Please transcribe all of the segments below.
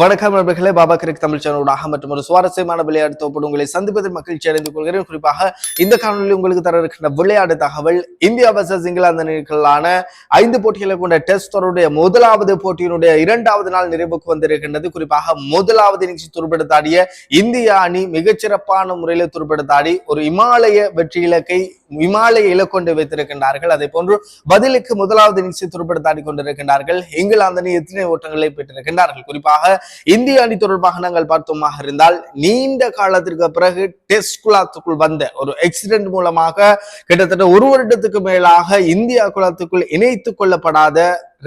வணக்கம் நண்பர்களே பாபா கிரிக் தமிழ் சேனலோட மற்றும் ஒரு சுவாரஸ்யமான விளையாட்டு தொகுப்பு உங்களை சந்திப்பதில் மகிழ்ச்சி அடைந்து கொள்கிறேன். குறிப்பாக இந்த காணொலி உங்களுக்கு தர இருக்கின்ற விளையாட்டு தகவல் இந்தியா வர்சஸ் இங்கிலாந்து அணிகளான ஐந்து போட்டிகளை கொண்ட டெஸ்ட் தொடருடைய முதலாவது போட்டியினுடைய இரண்டாவது நாள் நிறைவுக்கு வந்திருக்கின்றது. குறிப்பாக முதலாவது நிகழ்ச்சி துருப்படுத்தாடிய இந்திய அணி மிகச்சிறப்பான முறையில் துருப்படுத்தாடி ஒரு இமாலய வெற்றி இலக்கை இமாலய இலக்கொண்டு வைத்திருக்கின்றார்கள். அதே போன்று பதிலுக்கு முதலாவது நிகழ்ச்சி துருப்படுத்தாடி கொண்டிருக்கின்றார்கள். இங்கிலாந்து அணி எத்தனை ஓட்டங்களை பெற்றிருக்கின்றார்கள்? குறிப்பாக இந்திய அணி தொடர்பாக நாங்கள் பார்த்தோமாக இருந்தால் நீண்ட காலத்திற்கு பிறகு டெஸ்ட் குலாத்துக்குள் வந்த ஒரு எக்ஸிடென்ட் மூலமாக கிட்டத்தட்ட ஒரு வருடத்துக்கு மேலாக இந்தியா குலாத்துக்குள் இணைத்துக் கொள்ளப்படாத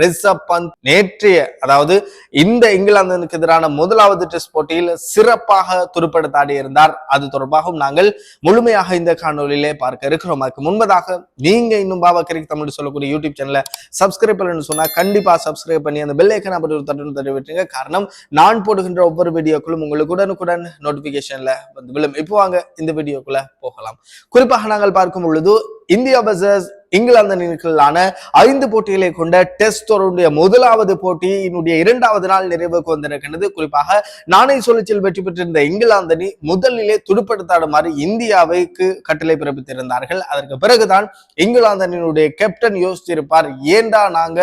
ரிஷப் பந்த் நேற்றைய அதாவது இந்த இங்கிலாந்துக்கு எதிரான முதலாவது டெஸ்ட் போட்டியில் சிறப்பாக துருப்படுத்தாடி இருந்தார். அது தொடர்பாகவும் நாங்கள் முழுமையாக இந்த காணொலியிலே பார்க்க இருக்கிறோம். அதுக்கு முன்பதாக நீங்க இன்னும் பாபா கிரிக் தமிழ் சொல்லக்கூடிய யூடியூப் சேனலை சப்ஸ்கிரைப் பண்ணணும்னு சொன்னா கண்டிப்பா சப்ஸ்கிரைப் பண்ணி அந்த பெல் ஐக்கன் அப்படி ஒரு தட்டு தட்டி விட்டுருங்க. காரணம் நான் போடுகின்ற ஒவ்வொரு வீடியோக்களும் உங்களுக்கு உடனுக்குடன் நோட்டிபிகேஷன்ல வந்து விழும். இப்போ வாங்க இந்த வீடியோக்குள்ள போகலாம். குறிப்பாக நாங்கள் பார்க்கும் பொழுது இந்தியா வர்சஸ் இங்கிலாந்து அணிகளான ஐந்து போட்டிகளை கொண்ட டெஸ்ட் தொடருடைய முதலாவது போட்டியினுடைய இரண்டாவது நாள் நிறைவுக்கு வந்திருக்கின்றது. குறிப்பாக நாணய சுழற்சியில் வெற்றி பெற்றிருந்த இங்கிலாந்து அணி முதலிலே துடுப்படுத்தாடுமாறு இந்தியாவைக்கு கட்டளை பிறப்பித்திருந்தார்கள். அதற்கு பிறகுதான் இங்கிலாந்து அணியினுடைய கேப்டன் யோசித்திருப்பார். ஏண்டா நாங்க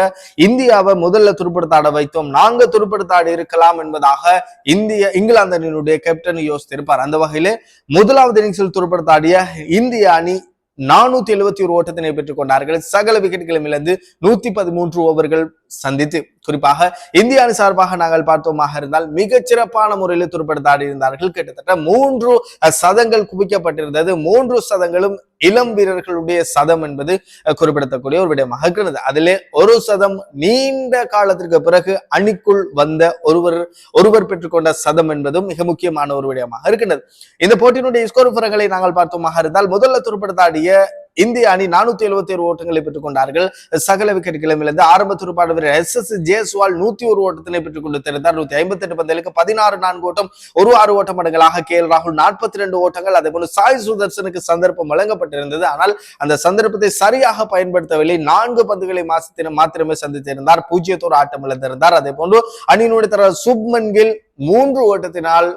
இந்தியாவை முதல்ல துடுப்படுத்தாட வைத்தோம்? நாங்க துடுப்படுத்தாடி இருக்கலாம் என்பதாக இந்திய இங்கிலாந்து அணியினுடைய கேப்டன் யோசித்திருப்பார். அந்த வகையிலே முதலாவது இன்னிங்ஸில் துடுப்படுத்தாடிய இந்திய அணி நானூத்தி எழுபத்தி ஒரு ஓட்டத்தினை பெற்றுக் கொண்டார்கள். சகல விக்கெட்டுகளும் இழந்து நூத்தி பதிமூன்று ஓவர்கள் சந்தித்து குறிப்பாக இந்திய அணி சார்பாக நாங்கள் பார்த்தோமாக இருந்தால் மிகச் சிறப்பான முறையில் துருப்படுத்தாடி இருந்தார்கள். கிட்டத்தட்ட மூன்று சதங்கள் குவிக்கப்பட்டிருந்தது. மூன்று சதங்களும் இளம் வீரர்களுடைய சதம் என்பது குறிப்பிடத்தக்கூடிய ஒரு விடயமாக இருக்கிறது அதிலே ஒரு சதம் நீண்ட காலத்திற்கு பிறகு அணிக்குள் வந்த ஒருவர் ஒருவர் பெற்றுக்கொண்ட சதம் என்பதும் மிக முக்கியமான ஒரு விடயமாக இருக்கின்றது. இந்த போட்டியினுடைய ஸ்கோர் விவரங்களை நாங்கள் பார்த்தோமாக இருந்தால் முதல்ல துருப்படுத்தாடிய இந்திய அணி நானூத்தி எழுபத்தி ஒரு ஓட்டங்களை பெற்றுக் கொண்டார்கள். சகல விக்கெட்டுகளும் இழந்து ஆரம்ப துடுப்பாடு வீரர் எஸ் எஸ் ஜேஸ்வால் நூத்தி ஒரு ஓட்டத்தினை பெற்றுக் கொண்டு திறந்தார். நூத்தி ஐம்பத்தி எட்டு பந்தலுக்கு பதினாறு நான்கு ஓட்டம் ஒரு ஆறு ஓட்டம் மடங்களாக கே எல் ராகுல் நாற்பத்தி ரெண்டு ஓட்டங்கள் அதே போல சாய் சுதர்சனுக்கு சந்தர்ப்பம் வழங்கப்பட்டிருந்தது. ஆனால் அந்த சந்தர்ப்பத்தை சரியாக பயன்படுத்தவில்லை. நான்கு பந்துகளை மாசத்தின மாத்திரமே சந்தித்திருந்தார் பூஜ்ஜியத்தோடு ஆட்டம் இழந்திருந்தார் அதே போன்று அணியினுடைய தர சுப்மன் கில் மூன்று ஓட்டத்தினால்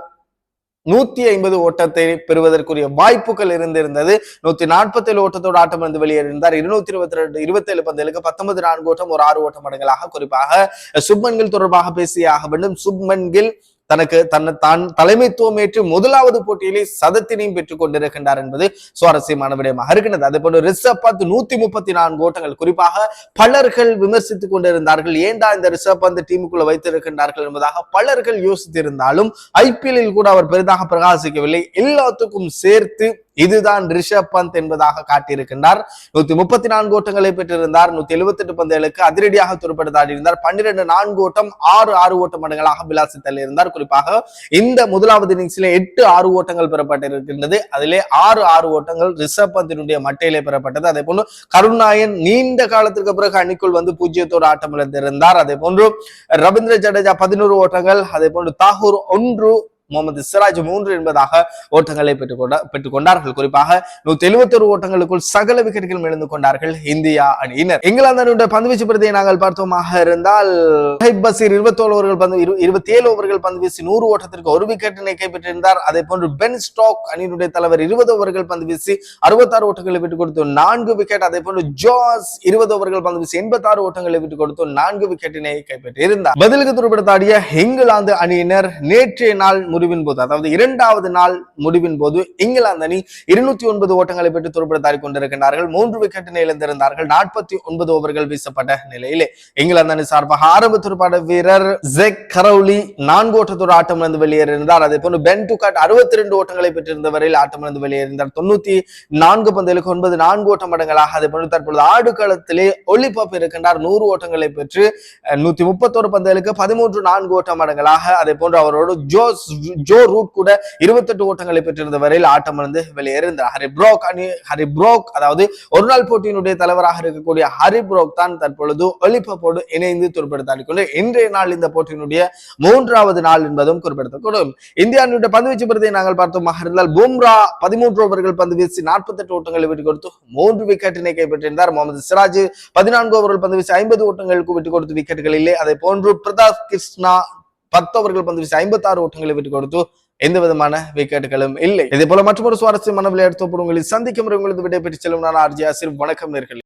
நூத்தி ஐம்பது ஓட்டத்தை பெறுவதற்குரிய வாய்ப்புகள் இருந்திருந்தது. நூத்தி நாற்பத்தி ஏழு ஓட்டத்தோடு ஆட்டம் இருந்து வெளியேறியிருந்தார். இருநூத்தி இருபத்தி ரெண்டு இருபத்தி ஏழு பந்தலுக்கு பத்தொன்பது நான்கு ஓட்டம் ஒரு ஆறு ஓட்டம் மடங்களாக குறிப்பாக சுப்மன் கில் தொடர்பாக பேசியாக ஆக வேண்டும். சுப்மன் கில் தனக்கு தன்னை தான் தலைமைத்துவம் ஏற்று முதலாவது போட்டியிலே சதத்தினையும் பெற்றுக் கொண்டிருக்கின்றார் என்பது சுவாரஸ்யமான விடயமாக இருக்கின்றது அதே போல ரிஷப் பந்த் நூத்தி முப்பத்தி நான்கு ஓட்டங்கள். குறிப்பாக பலர்கள் விமர்சித்துக் கொண்டிருந்தார்கள். ஏண்டா இந்த ரிஷப் பந்த் டீமுக்குள்ள வைத்திருக்கின்றார்கள் என்பதாக பலர்கள் யோசித்திருந்தாலும் ஐபிஎல்லில் கூட அவர் பெரிதாக பிரகாசிக்கவில்லை. எல்லாத்துக்கும் சேர்த்து இதுதான் ரிஷப் பந்த் என்பதாக காட்டியிருக்கின்றார். நூத்தி முப்பத்தி நான்கு ஓட்டங்களை பெற்றிருந்தார். நூத்தி எழுபத்தி எட்டு பந்துகளுக்கு அதிரடியாக துருப்படுத்தாடி இருந்தார் பன்னிரண்டு நான்கு ஓட்டம் ஆறு ஆறு ஓட்ட மடங்களாக விளாசி தள்ளியிருந்தார். குறிப்பாக இந்த முதலாவது இன்னிங்ஸில் எட்டு ஆறு ஓட்டங்கள் பெறப்பட்டிருக்கின்றது. அதிலே ஆறு ஆறு ஓட்டங்கள் ரிஷப் பந்தினுடைய மட்டையிலே பெறப்பட்டது. அதே போன்று கருணாயன் நீண்ட காலத்திற்கு பிறகு அணிக்குள் வந்து பூஜ்ஜியத்தோடு ஆட்டம் இழந்திருந்தார் அதே போன்று ரவீந்திர ஜடேஜா பதினோரு ஓட்டங்கள். அதே போன்று தாகூர் ஒன்று முகமது சிராஜ் மூன்று என்பதாக ஓட்டங்களை பெற்றுக்கொண்ட பெற்றுக் கொண்டார்கள். குறிப்பாக நூத்தி எழுபத்தொரு ஓட்டங்களுக்குள் சகல விக்கெட்டுகளும் எழுந்து கொண்டார்கள் இந்தியா அணியினர். இங்கிலாந்து அணியுடைய பந்துவீச்சு பிரதியை நாங்கள் பார்த்தோமாக இருந்தால் பசீர் இருபத்தோரு ஓவர்கள் பந்து இருபத்தி ஏழு ஓவர்கள் பந்து வீசி நூறு ஓட்டத்திற்கு ஒரு விக்கெட்டினை கைப்பற்றியிருந்தார் அதே போன்று பென் ஸ்டாக் அணியினுடைய தலைவர் இருபது ஓவர்கள் பந்து வீசி அறுபத்தாறு ஓட்டங்களை விட்டுக் கொடுத்து நான்கு விக்கெட் அதே போன்று ஜாஸ் இருபது ஓவர்கள் பந்து வீசி எண்பத்தாறு ஓட்டங்களை விட்டுக் கொடுத்து நான்கு விக்கெட்டினை கைப்பற்றியிருந்தார் பதிலுக்கு துருப்படுத்தாடிய இங்கிலாந்து அணியினர் நேற்றைய நாள் முடிவின் போது அதாவது இரண்டாவது நாள் முடிவின் போது இங்கிலாந்து அணி இருநூத்தி ஒன்பது ஓட்டங்களை பெற்று துருப்பிடத்தாடி கொண்டிருக்கின்றார்கள். மூன்று விக்கெட் இழந்திருந்தார்கள் நாற்பத்தி ஒன்பது ஓவர்கள் வீசப்பட்ட நிலையிலே இங்கிலாந்து அணி சார்பாக ஆரம்ப துடுப்பாட்ட வீரர் ஜெக் கரௌலி நான்கு ஓட்டத்தோடு ஆட்டம் இழந்து வெளியேறியிருந்தார். அதே போன்று பென் டுகாட் அறுபத்தி ரெண்டு ஓட்டங்களை பெற்றிருந்த வரையில் ஆட்டம் இழந்து வெளியேறினார் தொண்ணூத்தி நான்கு பந்துகளுக்கு ஒன்பது நான்கு ஓட்டம் மடங்களாக. அதே போன்று தற்பொழுது ஆடுகளத்திலே ஒளிபப் இருக்கின்றார். நூறு ஓட்டங்களை பெற்று நூத்தி முப்பத்தோரு பந்தலுக்கு பதிமூன்று நான்கு ஓட்டம் மடங்களாக. அதே போன்று அவரோடு ஜோஸ் ஜோ ரூட் கூட இருபத்தெட்டு ஓட்டங்களை பெற்றிருந்த வரையில் ஆட்டம் இருந்து வெளியேறினார் ஹரி அணி ஹரிப்ரோக் அதாவது ஒரு நாள் போட்டியினுடைய தலைவராக இருக்கக்கூடிய ஹரி ப்ரோக் தான் தற்பொழுது ஒலிப்பப்போடு இணைந்து துருப்படுத்தாடி கொண்டு இன்றைய நாள் இந்த போட்டியினுடைய மூன்றாவது நாள் என்பதும் குறிப்பிடத்தக்கூடும். இந்திய பந்துவீச்சு பந்து வீச்சு பிரதியை நாங்கள் பார்த்தோமாக இருந்தால் பும்ரா பதிமூன்று ஓவர்கள் பந்து வீசி நாற்பத்தெட்டு ஓட்டங்களை விட்டு கொடுத்து மூன்று விக்கெட்டினை கைப்பற்றியிருந்தார் முகமது சிராஜ் பதினான்கு ஓவர்கள் பந்து வீசி ஐம்பது ஓட்டங்களுக்கு விட்டு கொடுத்து விக்கெட்டுகள் இல்லை. அதே போன்று பிரதாப் கிருஷ்ணா பத்து ஓவர்கள் பந்து வீசி ஐம்பத்தி ஆறு ஓட்டங்களை விட்டு கொடுத்து எந்த விதமான விக்கெட்டுகளும் இல்லை. இதே போல மற்றொரு சுவாரஸ்யமான விளையாட்டு தொகுப்பு உங்களை சந்திக்கும் உங்களது விடைபெற்று செல்லும் நான் ஆர்ஜி ஆசிர். வணக்கம் நேர்களே.